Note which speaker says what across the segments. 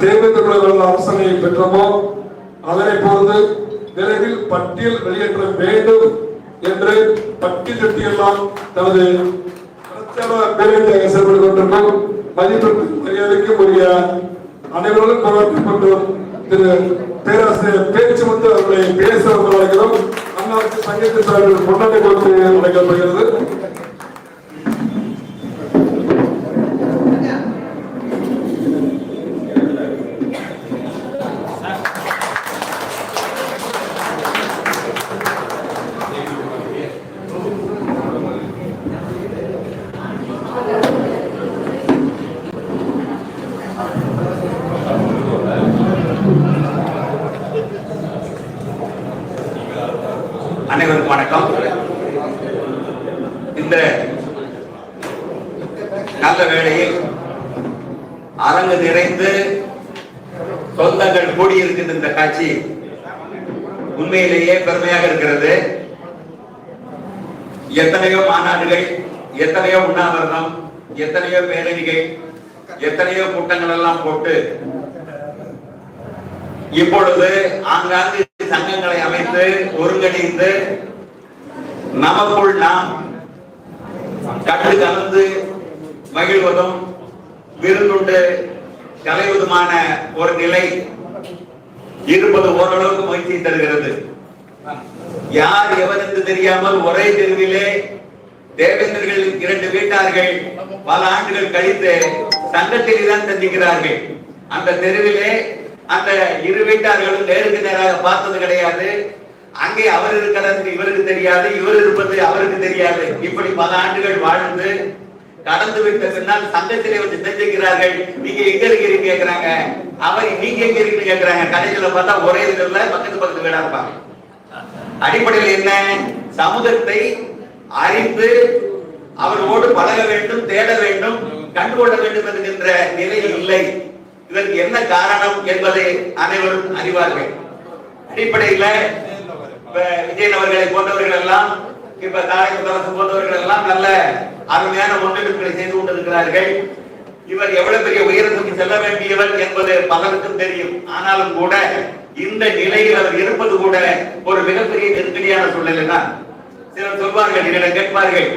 Speaker 1: தேவேந்திர அரசனையை பெற்றோமோ அதனை பொறுத்து விரைவில் பட்டியல் வெளியேற்ற வேண்டும் என்று பட்டியலிட்டியெல்லாம் தனது பிரச்சார பேரணியாக செயல்பட்டு கொண்டிருக்கும் மதிப்பிற்கு மரியாதைக்கு உரிய அனைவரும் போராட்டம் மற்றும் திரு பேராசிரியர் பேச்சு வந்து அவர்களை பேச அழைக்கிறோம் அண்ணாவுக்கு சங்கீத சார்கள் கொண்டாடி கொடுத்து அழைக்கப்படுகிறது
Speaker 2: அனைவருக்கும் வணக்கம் இந்த நல்ல வேளையில் அரங்கு நிறைந்து இருக்கின்ற இந்த காட்சி. உண்மையிலேயே பெருமையாக இருக்கிறது. எத்தனையோ மாநாடுகள் எத்தனையோ உண்ணாவிரதம் எத்தனையோ பேரணிகள் எத்தனையோ கூட்டங்கள் எல்லாம் போட்டு இப்பொழுது ஆங்காங்கு சங்கங்களை அமைத்து ஒருங்கிணைந்து நமக்குள் நாம் கண்டு கலந்து மகிழ்வதும் விருந்துண்டு கலைவதுமான ஒரு நிலை இருப்பது ஓரளவுக்கு மகிழ்ச்சி தருகிறது. யார் எவர் என்று தெரியாமல் ஒரே தெருவிலே தேவேந்திரர்கள் இரண்டு வீட்டார்கள் பல ஆண்டுகள் கழித்து சங்கத்திலே தான் சந்திக்கிறார்கள் அந்த தெருவிலே அந்த இரு வீட்டார்களும் நேருக்கு நேராக பார்த்தது கிடையாது. அங்கே அவர் இருக்கிறது இவருக்கு தெரியாது இவர் இருப்பது அவருக்கு தெரியாது. இப்படி பல ஆண்டுகள் வாழ்ந்து கடந்து விட்ட பின்னால் சங்கத்திலே வந்து செஞ்சுக்கிறார்கள் நீங்க எங்க இருக்கிறீங்க கேக்குறாங்க. அவர் நீங்க எங்க இருக்கீங்க கேக்குறாங்க. கடைசியில பார்த்தா ஒரே இதுல பக்கத்து பக்கத்து வீடா இருப்பாங்க. அடிப்படையில் என்ன? சமூகத்தை அறிந்து அவர்களோடு பழக வேண்டும் தேட வேண்டும் கண்டுகொள்ள வேண்டும் என்கின்ற நிலை இல்லை. இதற்கு என்ன காரணம் என்பதை அனைவரும் அறிவார்கள். அடிப்படையில இப்ப விஜயன் அவர்களை போன்றவர்கள் எல்லாம் இப்ப தாயகத்தரசு போன்றவர்கள் எல்லாம் நல்ல அருமையான முன்னெடுப்புகளை செய்து கொண்டிருக்கிறார்கள். இவர் எவ்வளவு பெரிய உயரத்துக்கு செல்ல வேண்டியவர் என்பது பலருக்கும் தெரியும். ஆனாலும் கூட இந்த நிலையில் அவர் இருப்பது கூட ஒரு மிகப்பெரிய நெருக்கடியான சூழ்நிலை தான். சிலர் சொல்வார்கள் என்னிடம் கேட்பார்கள்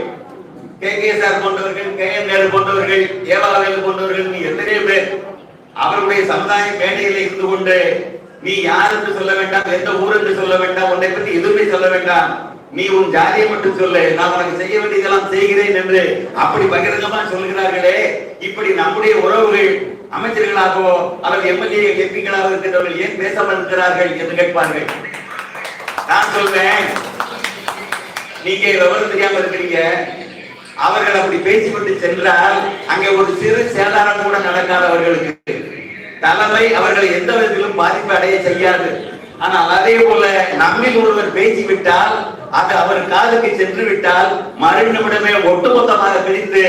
Speaker 2: கே. கே. சார் போன்றவர்கள் கே. என் நேரு போன்றவர்கள் ஏவாவேல் போன்றவர்கள் நீ எத்தனை பேர் அவருடைய சமுதாய மேடையில் இருந்து கொண்டு நீ யார் என்று சொல்ல வேண்டாம் எந்த ஊர் என்று சொல்ல வேண்டாம் உன்னை பற்றி எதுவுமே சொல்ல வேண்டாம். நீ உன் ஜாதியை மட்டும் சொல்லு நான் உனக்கு செய்ய வேண்டியதெல்லாம் செய்கிறேன் என்று அப்படி பகிரங்கமா சொல்கிறார்களே. இப்படி நம்முடைய உறவுகள் அமைச்சர்களாகவோ அல்லது எம்எல்ஏ எம்பிக்களாக இருக்கிறவர்கள் ஏன் பேசாமல் இருக்கிறார்கள் என்று கேட்பார்கள். நான் சொல்றேன் நீங்க விவரம் தெரியாம இருக்கிறீங்க. அவர்கள் அப்படி பேசிக்கொண்டு சென்றால் அங்கே ஒரு சிறு சேதாரம் கூட நடக்காது அவர்களுக்கு. தலைமை அவர்களை எந்த விதத்திலும் பாதிப்பு அடைய செய்யாது. ஆனால் அதே போல நம்மில் ஒருவர் பேசி விட்டால் அது அவர் காதுக்கு சென்று விட்டால் மறு நிமிடமே ஒட்டுமொத்தமாக பிரித்து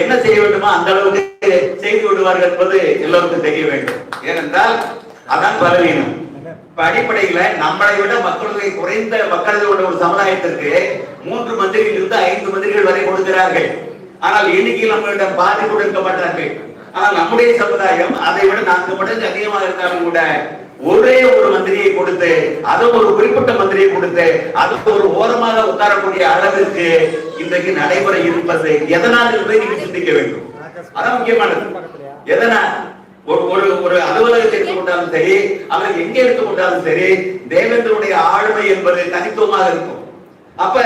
Speaker 2: என்ன செய்ய வேண்டுமோ அந்த அளவுக்கு செய்து விடுவார்கள் என்பது எல்லோருக்கும் தெரிய வேண்டும். ஏனென்றால் அதான் பலவீனம். இப்ப அடிப்படையில நம்மளை விட மக்களுடைய குறைந்த மக்களது உள்ள ஒரு சமுதாயத்திற்கு மூன்று மந்திரிகள் இருந்து ஐந்து மந்திரிகள் வரை கொடுக்கிறார்கள். ஆனால் எண்ணிக்கையில் நம்மளிடம் பாதி கூட இருக்க மாட்டார்கள். ஆனால் நம்முடைய சமுதாயம் அதை விட நான்கு மடங்கு அதிகமாக இருந்தாலும் கூட ஒரே ஒரு மந்திரியை கொடுத்து அதுவும் ஒரு குறிப்பிட்ட மந்திரியை கொடுத்து அது ஒரு ஓரமாக உட்காரக்கூடிய அளவிற்கு இன்றைக்கு நடைமுறை இருப்பது எதனால் என்பதை நீங்க சிந்திக்க வேண்டும். அதான் முக்கியமானது. எதனால் ஒரு ஒரு ஒரு அலுவலகத்தை எடுத்துக்கொண்டாலும் சரி அவர் எங்கே எடுத்துக்கொண்டாலும் சரி தேவேந்திரனுடைய ஆளுமை என்பது தனித்துவமாக இருக்கும். அப்ப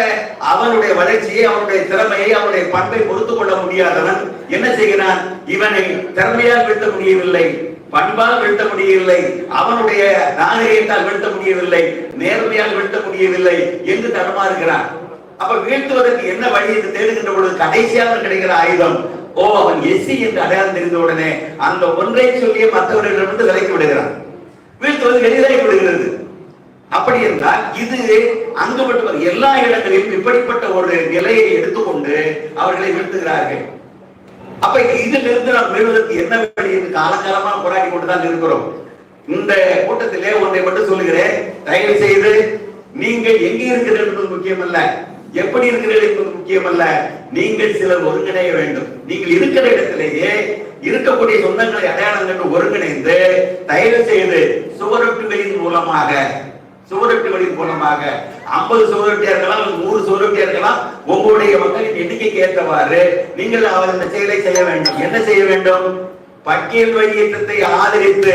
Speaker 2: அவனுடைய வளர்ச்சியை அவனுடைய திறமையை அவனுடைய பண்பை பொறுத்து கொள்ள முடியாதவன் என்ன செய்கிறான்? இவனை திறமையால் வீழ்த்த முடியவில்லை. பண்பால் வீழ்த்த முடியவில்லை. அவனுடைய நாகரிகத்தால் வீழ்த்த முடியவில்லை. நேர்மையால் வீழ்த்த முடியவில்லை என்று தடுமாறுகிறான் அப்ப வீழ்த்துவதற்கு என்ன வழி என்று தேடுகின்ற பொழுது கடைசியாக கிடைக்கிற ஆயுதம். ஓ அவன் எஸ்சி என்று அடையாளம் தெரிந்த உடனே அந்த ஒன்றை சொல்லிய மற்றவர்களிடமிருந்து விலக்கி விடுகிறான். வீழ்த்துவது எளிதாகி விடுகிறது. அப்படி என்றால் இது அங்கு மட்டும் எல்லா இடங்களிலும் இப்படிப்பட்ட ஒரு நிலையை எடுத்துக்கொண்டு அவர்களை வீழ்த்துகிறார்கள். அப்ப இதிலிருந்து நாம் மீள்வதற்கு என்ன வழி என்று காலங்காலமா போராடி கொண்டுதான் இருக்கிறோம். இந்த கூட்டத்திலே ஒன்றை மட்டும் சொல்லுகிறேன். தயவு செய்து நீங்கள் எங்கே இருக்கிறீர்கள் என்பது முக்கியமல்ல. எப்படி இருக்கிறீர்கள் என்பது முக்கியமல்ல. நீங்கள் சிலர் ஒருங்கிணைய வேண்டும். நீங்கள் இருக்கிற இடத்திலேயே இருக்கக்கூடிய சொந்தங்களை அடையாளம் கண்டு ஒருங்கிணைந்து தயவு செய்து சுவரொட்டுகளின் மூலமாக சுவரொட்டுகளின் மூலமாக ஐம்பது சுவரொட்டியா இருக்கலாம் நூறு சுவரொட்டியா இருக்கலாம் உங்களுடைய மக்களின் எண்ணிக்கைக்கு ஏற்றவாறு நீங்கள் அவர் இந்த செயலை செய்ய வேண்டும். என்ன செய்ய வேண்டும்? பட்டியல் வெளியேற்றத்தை ஆதரித்து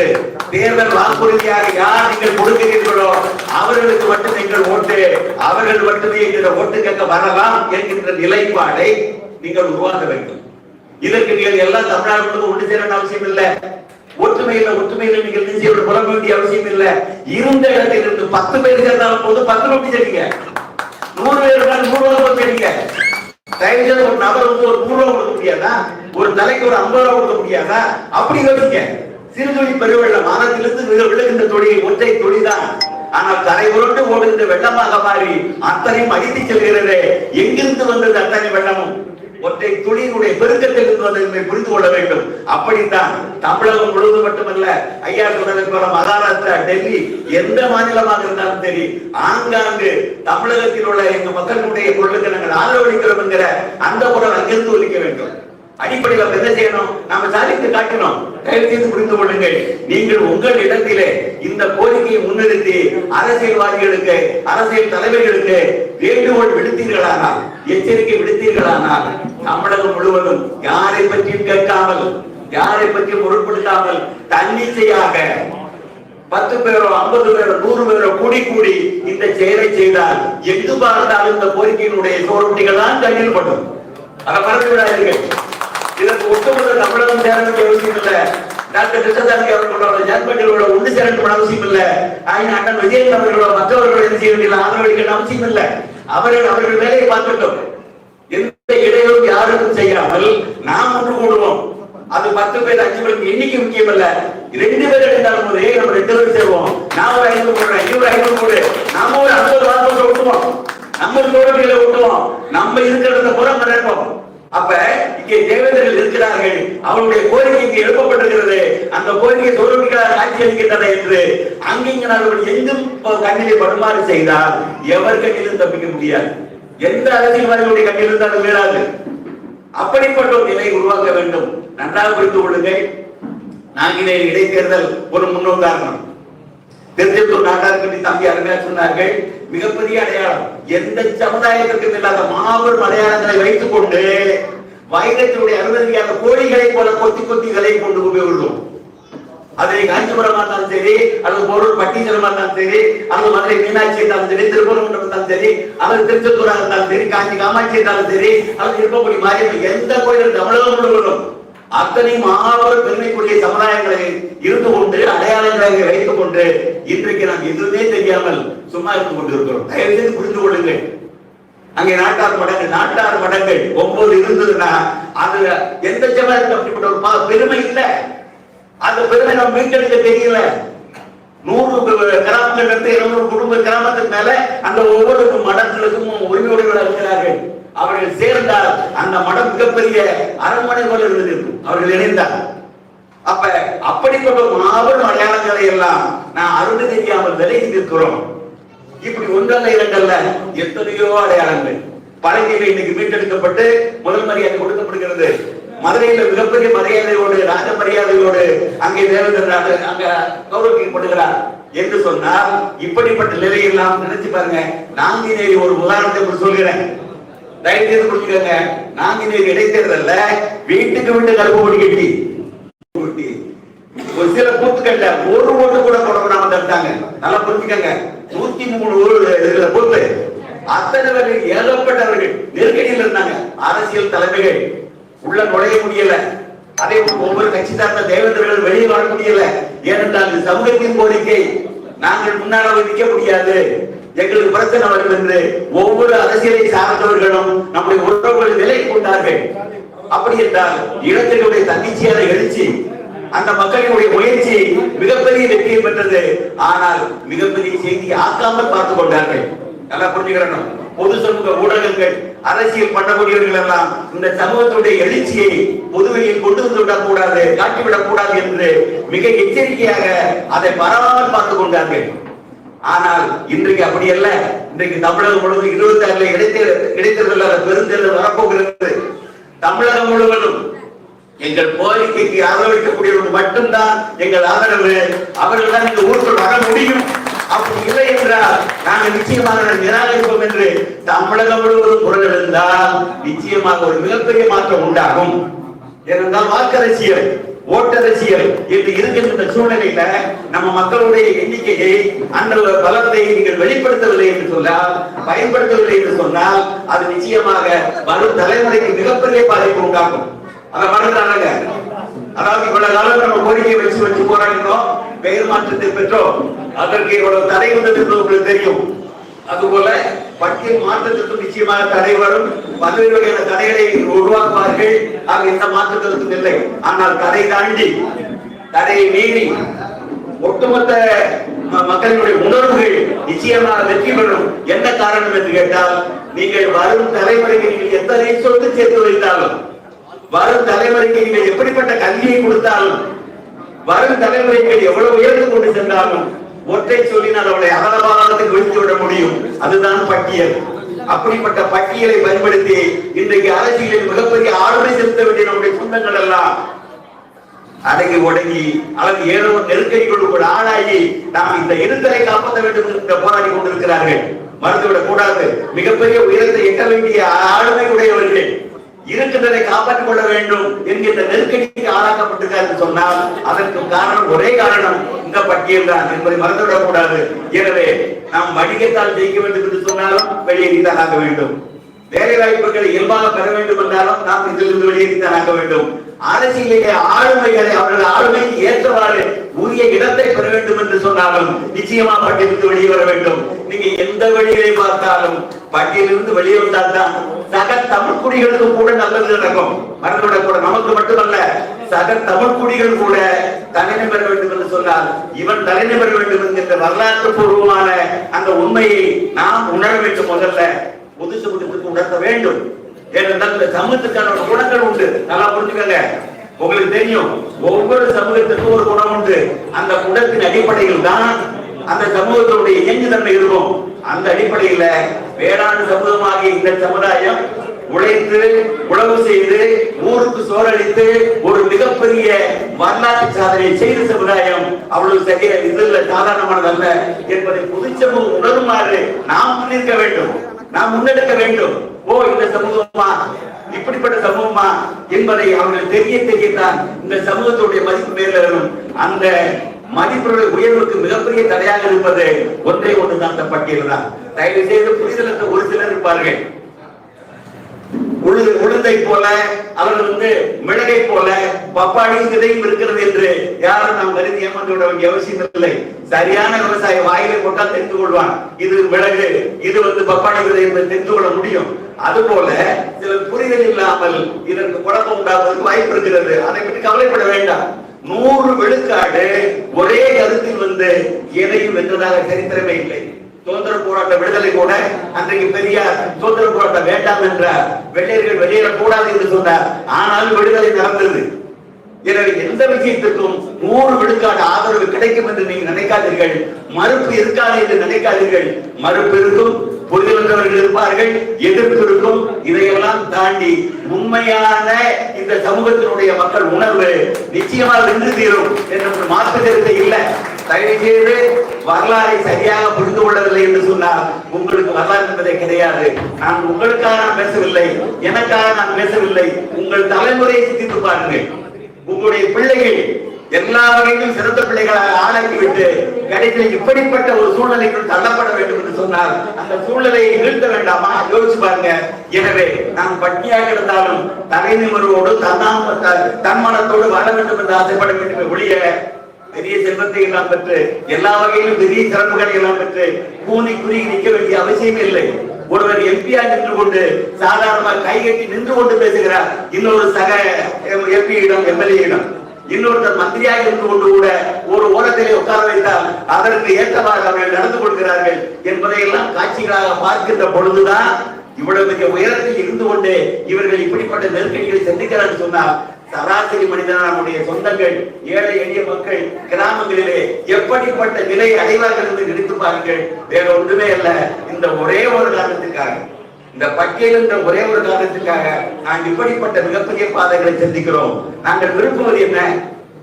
Speaker 2: தேர்தல் வாக்குறுதியாக யார் நீங்கள் கொடுக்கிறீர்களோ அவர்களுக்கு மட்டும் நீங்கள் ஓட்டு அவர்கள் மட்டுமே என்கிற ஓட்டு கேட்க வரலாம் என்கின்ற நிலைப்பாடை நீங்கள் உருவாக்க வேண்டும். இதற்கு நீங்கள் எல்லாம் தமிழ்நாடு ஒன்று சேர அவசியம் இல்லை. ஒற்றுமையில ஒற்றுமையில நீங்கள் நிச்சயம் புலம்ப வேண்டிய அவசியம் இல்லை. இருந்த இடத்தில் இருந்து பத்து பேர் சேர்ந்தாலும் போது பத்து நோக்கி சரிங்க நூறு பேர் இருந்தாலும் நூறு ரூபாய் சரிங்க தயவுசெய்து ஒரு நபர் வந்து ஒரு நூறு ரூபா கொடுக்க முடியாதா? ஒரு தலைக்கு ஒரு ஐம்பது ரூபா கொடுக்க முடியாதா? அப்படி யோசிங்க. சிறு தொழில் பெருவெள்ளம் மானத்திலிருந்து விழுகின்ற தொழில் ஒற்றை தொழில்தான். ஆனால் தலை உருண்டு ஓடுகின்ற வெள்ளமாக மாறி அத்தனையும் அடித்து செல்கிறது. எங்கிருந்து வந்தது அத்தனை வெள்ளமும்? ஒற்றை துளியினுடைய பெருக்கத்தில் இருந்து புரிந்து கொள்ள வேண்டும். அப்படித்தான் தமிழகம் முழுவதும் மட்டுமல்ல ஐயா சொன்னதை போல மகாராஷ்டிரா டெல்லி எந்த மாநிலமாக இருந்தாலும் சரி ஆங்காங்கு தமிழகத்தில் உள்ள எங்க மக்களுடைய பொருளுக்கு நாங்கள் ஆதரவளிக்கிறோம் என்கிற அந்த குரல் அங்கிருந்து ஒலிக்க வேண்டும். அடிப்படையில் நம்ம என்ன செய்யணும்? நாம சாதித்து காட்டணும். தயவு செய்து புரிந்து கொள்ளுங்கள். நீங்கள் உங்கள் இடத்திலே இந்த கோரிக்கையை முன்னிறுத்தி அரசியல்வாதிகளுக்கு அரசியல் தலைவர்களுக்கு வேண்டுகோள் விடுத்தீர்களானால் எச்சரிக்கை விடுத்தீர்களானால் தமிழகம் முழுவதும் யாரை பற்றியும் கேட்காமல் யாரை பற்றியும் பொருட்படுத்தாமல் தன்னிச்சையாக பத்து பேரோ ஐம்பது பேரோ நூறு பேரோ கூடி கூடி இந்த செயலை செய்தால் எங்கு பார்த்தாலும் இந்த கோரிக்கையினுடைய சோறுட்டிகள் தான் கண்ணில் படும். அதை மறந்து விடாதீர்கள் இதற்கு ஒட்டுமொத்த தமிழகம் சேர வேண்டிய அவசியம் இல்ல. டாக்டர் கிருஷ்ணசாமி அவர்களோட ஜான்பட்டிகளோட ஒன்று சேர வேண்டிய அவசியம் இல்ல. ஆயின் அண்ணன் விஜயன் அவர்களோட மற்றவர்களோட செய்ய வேண்டிய ஆதரவளிக்க அவசியம் இல்ல. அவர்கள் அவர்கள் வேலையை பார்த்துட்டோம் எந்த இடையூறும் யாருக்கும் செய்யாமல் நாம் ஒன்று கூடுவோம். அது பத்து பேர் அஞ்சு பேருக்கு எண்ணிக்கை முக்கியம் இல்ல ரெண்டு பேர் எடுத்தாலும் போதே நம்ம ரெண்டு பேரும் செய்வோம். நான் ஒரு ஐநூறு போடுறேன் இவர் ஐநூறு போடு. நாம ஒரு ஐம்பது வாரத்தை விட்டுவோம் நம்ம தோழர்களை விட்டுவோம் நம்ம இருக்கிறத புறம் நடப்போம் அப்ப இங்கே தேவேந்தர்கள் இருக்கிறார்கள். அவருடைய கோரிக்கை இங்கே எழுப்பப்பட்டிருக்கிறது. அந்த கோரிக்கை தோல்விகளால் காட்சி அளிக்கின்றன என்று அங்கிங்க நாங்கள் எங்கும் கண்ணிலே படுமாறு செய்தால் எவர் கண்ணிலும் தப்பிக்க முடியாது. எந்த அரசியல்வாதிகளுடைய கண்ணிலும் அது மீறாது அப்படிப்பட்ட ஒரு நிலை உருவாக்க வேண்டும். நன்றாக புரிந்து கொள்ளுங்கள். நாங்கள் இடைத்தேர்தல் ஒரு முன்னுதாரணம் திருச்செந்தூர் நாட்டார் பற்றி தம்பி அருமையா சொன்னார்கள் மிகப்பெரிய அடையாளம் எந்த சமுதாயத்திற்கும் இல்லாத மாபெரும் அடையாளங்களை வைத்துக் கொண்டு வைரத்தினுடைய அனுமதிக்காத கோழிகளை போல கொத்தி கொத்தி விலை கொண்டு போய் உள்ளோம் காஞ்சிபுரமா இருந்தாலும் சரி அல்லது பொருள் பட்டீச்சரமா இருந்தாலும் சரி அல்லது மதுரை மீனாட்சி இருந்தாலும் சரி திருப்பரங்குன்றம் இருந்தாலும் சரி அல்லது திருச்செந்தூரா இருந்தாலும் சரி காஞ்சி காமாட்சி இருந்தாலும் சரி அல்லது இருக்கக்கூடிய மாரியம்மன் எந்த கோயிலும் தமிழகம் முழுவதும் அத்தனை மாபெரும் பெருமைக்குரிய சமுதாயங்களை இருந்து கொண்டு அடையாளங்களை வைத்துக் கொண்டு இன்றைக்கு நாம் எதுவுமே தெரியாமல் சும்மா இருந்து கொண்டிருக்கிறோம். தயவு செய்து புரிந்து கொள்ளுங்கள். அங்கே நாட்டார் மடங்கள் நாட்டார் மடங்கள். ஒன்பது இருந்ததுன்னா அது எந்த சமுதாயத்துக்கு அப்படிப்பட்ட ஒரு பெருமை இல்லை. அந்த பெருமை நம்ம மீட்டெடுக்க தெரியல. நூறு ப- கிராமங்கள் இருந்து இருநூறு குடும்ப கிராமத்துக்கு மேல அந்த ஒவ்வொரு மடங்களுக்கும் உரிமையுடையவர்கள் இருக்கிறார்கள் அவர்கள் சேர்ந்தால் அந்த மடம் மிகப்பெரிய அரண்மனை போல இருந்திருக்கும் அவர்கள் இணைந்தார் அப்ப அப்படிப்பட்ட மாபெரும் அடையாளங்களை எல்லாம் நான் அருள் தெரியாமல் விலகி நிற்கிறோம். இப்படி ஒன்றல்ல இரண்டல்ல எத்தனையோ அடையாளங்கள். பழனியில இன்னைக்கு மீட்டெடுக்கப்பட்டு முதல் மரியாதை கொடுக்கப்படுகிறது. மதுரையில மிகப்பெரிய மரியாதையோடு ராஜ மரியாதையோடு அங்கே தேவேந்திரநாடு அங்க கௌரவிக்கப்படுகிறார் என்று சொன்னால் இப்படிப்பட்ட நிலையெல்லாம் நினைச்சு பாருங்க. நாங்கினேரி ஒரு உதாரணத்தை சொல்கிறேன். தயவு செய்து நாங்க நாங்கினேரி இடைத்தேர்தல்ல வீட்டுக்கு வீட்டு கருப்பு ஓடி கட்டி ஒரு சில பூத்துக்கள்ல ஒரு ஓட்டு கூட போட விடாம தடுத்தாங்க. நல்லா புரிஞ்சுக்கங்க. நூத்தி மூணு ஊர் இதுல பூத்து அத்தனை பேர்கள் ஏகப்பட்டவர்கள் நெருக்கடியில் இருந்தாங்க. அரசியல் தலைமைகள். உள்ள நுழைய முடியல. அதே ஒவ்வொரு கட்சி சார்ந்த தேவேந்திரர்கள் வெளியே வர முடியல. ஏனென்றால் சமூகத்தின் கோரிக்கை. நாங்கள் முன்னால நிற்க முடியாது. எங்களுக்கு பிரச்சனை வரும் என்று ஒவ்வொரு அரசியலை சார்ந்தவர்களும் நம்முடைய உறவுகள் நிலை கொண்டார்கள் அப்படி என்றால் இனத்தினுடைய தன்னிச்சையான எழுச்சி அந்த மக்களினுடைய முயற்சி மிகப்பெரிய வெற்றியை பெற்றது. ஆனால் மிகப்பெரிய செய்தியை ஆக்காமல் பார்த்துக் கொண்டார்கள். நல்லா புரிஞ்சுக்கிறோம் பொது சமூக ஊடகங்கள் அரசியல் பண்ணக்கூடியவர்கள் எல்லாம் இந்த சமூகத்துடைய எழுச்சியை பொதுவெளியில் கொண்டு வந்து விடக்கூடாது காட்டிவிடக் கூடாது என்று மிக எச்சரிக்கையாக அதை பரவாமல் பார்த்துக் கொண்டார்கள். ஆனால் இன்றைக்கு அப்படி அல்ல. இன்றைக்கு தமிழகம் முழுவதும் இருபத்தி ஆறுல இடைத்தேர்தல் இடைத்தேர்தல் பெருந்தேர்தல் வரப்போகிறது. தமிழகம் முழுவதும் எங்கள் கோரிக்கைக்கு ஆதரவளிக்கக்கூடியவர்கள் மட்டும்தான் எங்கள் ஆதரவு அவர்கள் தான் இந்த ஊருக்குள் வர முடியும். அப்படி இல்லை என்றால் நாங்கள் நிச்சயமாக நிராகரிப்போம் என்று தமிழகம் முழுவதும் குரல் எழுந்தால் நிச்சயமாக ஒரு மிகப்பெரிய மாற்றம் உண்டாகும். ஏனென்றால் வாக்கரசியல் ஓட்டரசியல் என்று இருக்கின்ற சூழ்நிலையில நம்ம மக்களுடைய எண்ணிக்கையை அந்த பலத்தை நீங்கள் வெளிப்படுத்தவில்லை என்று சொன்னால் பயன்படுத்தவில்லை என்று சொன்னால் அது நிச்சயமாக மறு தலைமுறைக்கு மிகப்பெரிய பாதிப்பு உண்டாகும் அதை மறந்துறாங்க அதாவது இவ்வளவு காலம் நம்ம கோரிக்கை வச்சு வச்சு போராடினோம் பெயர் மாற்றத்தை பெற்றோம். அதற்கு இவ்வளவு தடை வந்தது என்று உங்களுக்கு தெரியும். அதுபோல பட்டியல் மாற்றத்திற்கும் நிச்சயமாக தடை வரும். பல்வேறு வகையான தடைகளை உருவாக்குவார்கள். ஆக எந்த மாற்றத்திற்கும் இல்லை. ஆனால் தடை தாண்டி தடையை மீறி ஒட்டுமொத்த மக்களினுடைய உணர்வுகள் நிச்சயமாக வெற்றி பெறும். என்ன காரணம் என்று கேட்டால் நீங்கள் வரும் தலைமுறைக்கு நீங்கள் எத்தனை சொத்து சேர்த்து வைத்தாலும் வரும் தலைமுறைக்கு நீங்கள் எப்படிப்பட்ட கல்வியை கொடுத்தாலும் வரும் தலைமுறைகள் எவ்வளவு உயர்ந்து கொண்டு சென்றாலும் ஒற்றை சொல்லினால் அவளை அகலபாதத்துக்கு விழுத்து விட முடியும். அதுதான் பட்டியல். அப்படிப்பட்ட பட்டியலை பயன்படுத்தி இன்றைக்கு அரசியலில் மிகப்பெரிய ஆளுமை செலுத்த வேண்டிய நம்முடைய சொந்தங்கள் எல்லாம் அடங்கி ஒடங்கி அல்லது ஏதோ ஒரு நெருக்கடிகளுக்கு ஆளாகி நாம் இந்த இருத்தலை காப்பாற்ற வேண்டும் என்று போராடி கொண்டிருக்கிறார்கள். மறந்துவிடக் கூடாது. மிகப்பெரிய உயரத்தை எட்ட வேண்டிய ஆளுமை உடையவர்கள் இருக்கின்றதை காப்பாற்றிக் கொள்ள வேண்டும் என்கின்ற நெருக்கடிக்கு ஆளாக்கப்பட்டிருக்கார் சொன்னால் அதற்கு காரணம் ஒரே காரணம். இந்த பட்டியல் தான் என்பதை மறந்துவிடக் கூடாது எனவே நாம் வணிகத்தால் ஜெயிக்க வேண்டும் என்று சொன்னாலும் வெளியேறித்தான் ஆக வேண்டும். வேலை வாய்ப்புகளை இயல்பாக பெற வேண்டும் என்றாலும் நாம் இதிலிருந்து வெளியேறித்தான் ஆக வேண்டும். அரசியலிலே ஆளுமைகளை அவர்கள் ஆளுமைக்கு ஏற்றவாறு உரிய இடத்தை பெற வேண்டும் என்று சொன்னாலும் நிச்சயமா பட்டியலிருந்து வெளியே வர வேண்டும். நீங்க எந்த வழியை பார்த்தாலும் பட்டியலிருந்து வெளியே வந்தால்தான் சக தமிழ் குடிகளுக்கு கூட நல்லது நடக்கும். மறந்துவிடக் கூட நமக்கு மட்டுமல்ல சக தமிழ் குடிகள் கூட தலைமை பெற வேண்டும் என்று சொன்னால் இவன் தலைமை பெற வேண்டும் என்கின்ற வரலாற்று பூர்வமான அந்த உண்மையை நாம் உணர வேண்டும் முதல்ல. பொது சமூகத்துக்கு உணர்த்த வேண்டும். ஏனென்றால் இந்த சமூகத்துக்கான குணங்கள் உண்டு. நல்லா புரிஞ்சுக்கங்க. உங்களுக்கு தெரியும் ஒவ்வொரு சமூகத்துக்கும் ஒரு குணம் உண்டு. அந்த குணத்தின் அடிப்படையில் தான் அந்த சமூகத்தினுடைய இயங்குதன்மை இருக்கும். அந்த அடிப்படையில வேளாண் சமூகமாகிய இந்த சமுதாயம் உழைத்து உழவு செய்து ஊருக்கு சோறளித்து ஒரு மிகப்பெரிய வரலாற்று சாதனை செய்த சமுதாயம் அவ்வளவு சரியா இது சாதாரணமானதல்ல என்பதை பொதுச்சமூகம் உணருமாறு நாம் முன்னிற்க வேண்டும். நாம் முன்னெடுக்க வேண்டும். ஓ இந்த சமூகமா? இப்படிப்பட்ட சமூகமா? என்பதை அவர்கள் தெரிய தெரியத்தான் இந்த சமூகத்துடைய மதிப்பு மேலும் அந்த மதிப்புடைய உயர்வுக்கு மிகப்பெரிய தடையாக இருப்பது ஒன்றே ஒன்றுதான் அந்த பட்டியல் தான். தயவு செய்து புரிதலுக்கு ஒரு சிலர் இருப்பார்கள். உழுது உளுந்தை போல அவர்கள் வந்து மிளகை போல பப்பாளியும் விதையும் இருக்கிறது என்று யாரும் நாம் கருதி ஏமாந்து விட வேண்டிய அவசியம் இல்லை. சரியான விவசாய வாயிலை போட்டால் தெரிந்து கொள்வான். இது மிளகு இது வந்து பப்பாளி விதை என்று தெரிந்து கொள்ள முடியும். அதுபோல சில புரிதல் இல்லாமல் இதற்கு குழப்பம் உண்டாவதற்கு வாய்ப்பு இருக்கிறது. அதை பற்றி கவலைப்பட வேண்டாம். நூறு விழுக்காடு ஒரே கருத்தில் வந்து எதையும் வென்றதாக சரித்திரமே இல்லை. சுதந்திர போராட்ட விடுதலை கூட அன்றைக்கு பெரியார் சுதந்திர போராட்டம் வேண்டாம் என்றார் வெள்ளையர்கள் வெளியேறக்கூடாது என்று சொன்னார். ஆனாலும் விடுதலை நடந்தது. எனவே எந்த விஷயத்திற்கும் நூறு விழுக்காடு ஆதரவு கிடைக்கும் என்று நீங்கள் நினைக்காதீர்கள். மறுப்பு இருக்காது என்று நினைக்காதீர்கள். மறுப்பு இருக்கும் புரிதல் இருப்பார்கள் எதிர்ப்பு இருக்கும். இதையெல்லாம் தாண்டி உண்மையான இந்த சமூகத்தினுடைய மக்கள் உணர்வு நிச்சயமாக நின்று தீரும் என்ற மாற்று கருத்தை இல்லை. தயவு செய்து வரலாறை சரியாக புரிந்து கொள்ளவில்லை என்று சொன்னால் உங்களுக்கு வரலாறு என்பதே கிடையாது. நான் உங்களுக்காக நான் பேசவில்லை. எனக்காக நான் பேசவில்லை. உங்கள் தலைமுறையை சிந்தித்து பாருங்கள். உங்களுடைய பிள்ளைகள் எல்லா வகையிலும் சிறந்த பிள்ளைகளாக ஆளாக்கிவிட்டு கடைசியில் இப்படிப்பட்ட ஒரு சூழ்நிலைக்குள் தள்ளப்பட வேண்டும் என்று சொன்னால் அந்த சூழ்நிலையை நிறுத்த வேண்டாமா? யோசிச்சு பாருங்க. எனவே நாம் பட்டியாக இருந்தாலும் தலை நிமர்வோடு தன்னாம தன்மானத்தோடு வாழ வேண்டும் என்று ஆசைப்பட வேண்டும் ஒழிய பெரிய செல்வத்தை எல்லாம் பெற்று எல்லா வகையிலும் பெரிய சிறப்புகளை எல்லாம் பெற்று கூனி குறுகி நிற்க வேண்டிய அவசியம் இல்லை. ஒருவர் எம்பியா நின்று கொண்டு சாதாரணமாக கைகட்டி நின்று கொண்டு பேசுகிறார். இன்னொரு சக எம்பியிடம் எம்எல்ஏயிடம். இன்னொருத்தர் மந்திரியாக இருந்து கொண்டு கூட ஒரு ஓரத்திலே உட்கார வைத்தால் அதற்கு ஏற்றவாறு அவர்கள் நடந்து கொள்கிறார்கள் என்பதையெல்லாம் காட்சிகளாக பார்க்கின்ற பொழுதுதான் இவ்வளவு மிக உயரத்தில் இருந்து கொண்டு இவர்கள் இப்படிப்பட்ட நெருக்கடிகளை சந்திக்கிறார்கள் சொன்னால் சராசரி மனிதன் நம்முடைய சொந்தங்கள் ஏழை எளிய மக்கள் கிராமங்களிலே எப்படிப்பட்ட நிலை அடைவார்கள் என்று நினைத்து பாருங்கள். வேற ஒன்றுமே அல்ல. இந்த ஒரே ஒரு காரணத்துக்காக இந்த பட்டியல் என்ற ஒரே ஒரு காரணத்துக்காக நாங்கள் இப்படிப்பட்ட மிகப்பெரிய பாதைகளை சந்திக்கிறோம். நாங்கள் விரும்புவது என்ன?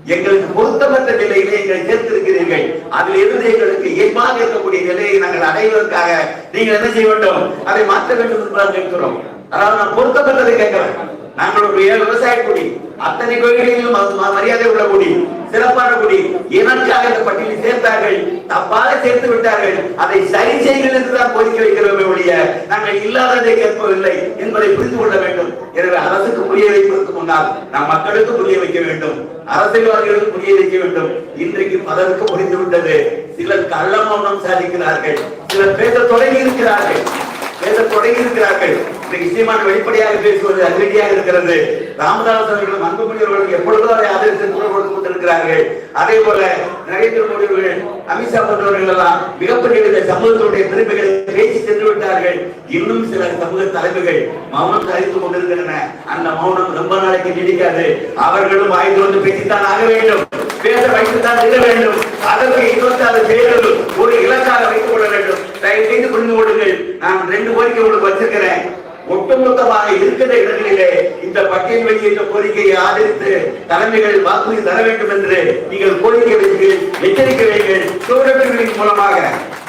Speaker 2: எங்களுக்கு பொருத்தமற்ற நிலையிலே எங்களை சேர்த்திருக்கிறீர்கள். அதில் இருந்து எங்களுக்கு இயல்பாக இருக்கக்கூடிய நிலையை நாங்கள் அடைவதற்காக நீங்கள் என்ன செய்ய வேண்டும்? அதை மாற்ற வேண்டும் என்று நான் கேட்கிறோம். அதாவது நான் பொருத்தப்பட்டதை கேட்கிறேன். நாங்கள் ஒரு ஏழு விவசாய குடி அத்தனை கோயில்களிலும் மரியாதை உள்ள குடி சிறப்பான குடி. இதற்காக இந்த பட்டியலில் சேர்த்தார்கள். தப்பாக சேர்த்து விட்டார்கள். அதை சரி செய்யுங்கள் என்றுதான் கோரிக்கை வைக்கிறோமே ஒழிய நாங்கள் இல்லாததை கேட்பதில்லை என்பதை புரிந்து கொள்ள வேண்டும். எனவே அரசுக்கு புரிய வைப்பதற்கு முன்னால் நாம் மக்களுக்கு புரிய வைக்க வேண்டும். அரசியல்வாதிகளுக்கு புரிய வைக்க வேண்டும். இன்றைக்கு பலருக்கு புரிந்து விட்டது. சிலர் கள்ள மௌனம் சாதிக்கிறார்கள். சிலர் பேச தொடங்கி இருக்கிறார்கள். பேச தொடங்கி இருக்கிறார்கள். இன்றைக்கு வெளிப்படையாக பேசுவது அதிரடியாக இருக்கிறது. ராமதாஸ் அவர்களும் அன்புமணி அவர்களும் எப்பொழுதும் அதை ஆதரித்து குரல் கொடுத்து கொண்டிருக்கிறார்கள். அதே போல நரேந்திர மோடி அவர்கள் அமித்ஷா போன்றவர்கள் எல்லாம் மிகப்பெரிய இந்த சமூகத்துடைய பெருமைகளை பேசி சென்று விட்டார்கள். இன்னும் சில சமூக தலைமைகள் மௌனம் தரித்துக் கொண்டிருக்கின்றன. அந்த மௌனம் ரொம்ப நாளைக்கு நீடிக்காது. அவர்களும் வாய்ந்து வந்து பேசித்தான் ஆக வேண்டும். பேச வைத்துத்தான் இருக்க வேண்டும். அதற்கு இருபத்தி ஆறு பேர்கள் ஒரு இலக்காக வைத்துக் கொள்ள வேண்டும். தயவு செய்து புரிந்து கொள்ளுங்கள். நான் ரெண்டு கோரிக்கை உங்களுக்கு வச்சிருக்கிறேன். ஒட்டுமொத்தமாக இருக்கிற இடங்களிலே இந்த பட்டியல் வெளியிட்ட கோரிக்கையை ஆதரித்து தலைமைகள் வாக்குறுதி தர வேண்டும் என்று நீங்கள் கோரிக்கை வைத்தீர்கள் எச்சரிக்கை வைங்கள் சூழல்களின் மூலமாக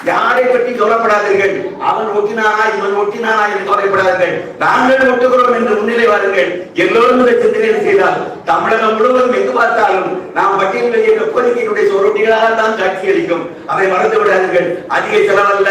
Speaker 2: யாரை பற்றி கவலைப்படாதீர்கள். அவன் ஒட்டினானா இவன் ஒட்டினானா என்று கவலைப்படாதீர்கள். நாங்கள் ஒட்டுகிறோம் என்று முன்னிலை வாருங்கள். எல்லோரும் இந்த சிந்தனை செய்தால் தமிழகம் முழுவதும் எங்கு பார்த்தாலும் நாம் பட்டியல் வெளியிட்ட கோரிக்கையினுடைய சொரொட்டிகளாக தான் காட்சி அளிக்கும் அதை மறந்து விடாதீர்கள் அதிக செலவல்ல.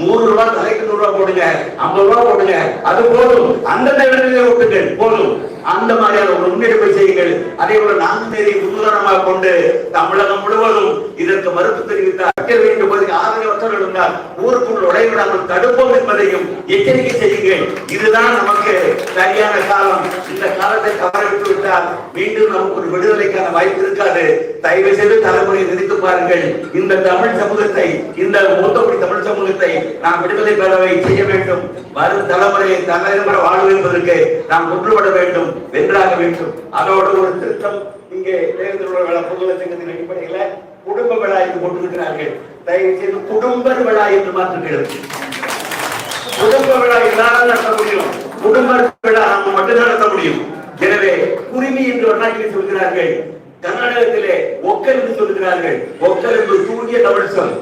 Speaker 2: நூறு ரூபாய் தலைக்கு நூறு ரூபாய் போடுங்க ஐம்பது ரூபாய் போடுங்க. அது போதும். அந்த இடங்களிலே ஒட்டுங்கள். போதும். அந்த மாதிரியான ஒரு முன்னெடுப்பை செய்யுங்கள். அதே போல நாங்குநேரி உதாரணமாக கொண்டு தமிழகம் முழுவதும் இதற்கு மறுப்பு தெரிவித்தார் பட்டியல் வேண்டும் போது ஆதரவற்றவர்கள் இருந்தால் ஊருக்குள் நுழைவிடாமல் தடுப்போம் என்பதையும் எச்சரிக்கை செய்யுங்கள். இதுதான் நமக்கு சரியான காலம். இந்த காலத்தை தவறவிட்டு விட்டால் மீண்டும் நமக்கு ஒரு விடுதலைக்கான வாய்ப்பு இருக்காது. தயவு செய்து தலைமுறை நினைத்து பாருங்கள். இந்த தமிழ் சமூகத்தை இந்த மூத்தக்குடி தமிழ் சமூகத்தை நாம் விடுதலை பெறவை செய்ய வேண்டும். வரும் தலைமுறையை தலைமுறை வாழ்வு என்பதற்கு நாம் ஒன்றுபட வேண்டும். வென்றாக வேண்டும். அதோடு ஒரு திருத்தம் இங்கே தேர்தல் விழா சங்கத்தின் அடிப்படையில குடும்ப விழா என்று போட்டிருக்கிறார்கள் தயவு செய்து குடும்ப விழா என்று மாற்றுகிறது குடும்ப விழா எல்லாரும் நடத்த முடியும். குடும்ப விழா நம்ம மட்டும் நடத்த முடியும். எனவே குருமி என்று வண்ணாக்கில் சொல்கிறார்கள். கர்நாடகத்திலே ஒக்கல் என்று சொல்கிறார்கள். ஒக்கல் என்று தூங்கிய தமிழ் சொல்.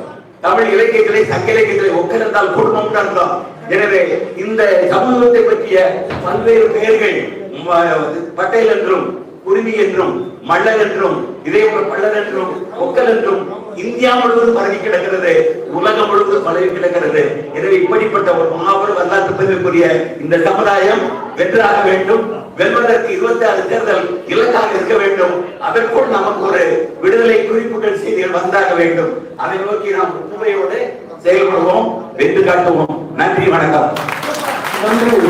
Speaker 2: தமிழ் இலக்கியத்திலே சங்க இலக்கியத்திலே ஒக்கல் என்றால் குடும்பம் அர்த்தம். எனவே இந்த சமூகத்தை பற்றிய பல்வேறு பெயர்கள் ம- பட்டேல் என்றும் குருவி என்றும் மல்லர் என்றும் இதே போல பல்லர் என்றும் ஒக்கல் என்றும் இந்தியா முழுவதும் பரவி கிடக்கிறது உலகம் முழுவதும் பரவி கிடக்கிறது. எனவே இப்படிப்பட்ட ஒரு மாபெரும் வரலாற்று பெருமைக்குரிய இந்த சமுதாயம் வென்றாக வேண்டும். வெல்வதற்கு இருபத்தி ஆறு தேர்தல் இலக்காக இருக்க வேண்டும். அதற்குள் நமக்கு ஒரு விடுதலை குறிப்புகள் செய்திகள் வந்தாக வேண்டும். அதை நோக்கி நாம் உண்மையோடு செயல்படுவோம் வென்று காட்டுவோம். நன்றி வணக்கம்.
Speaker 3: நன்றி.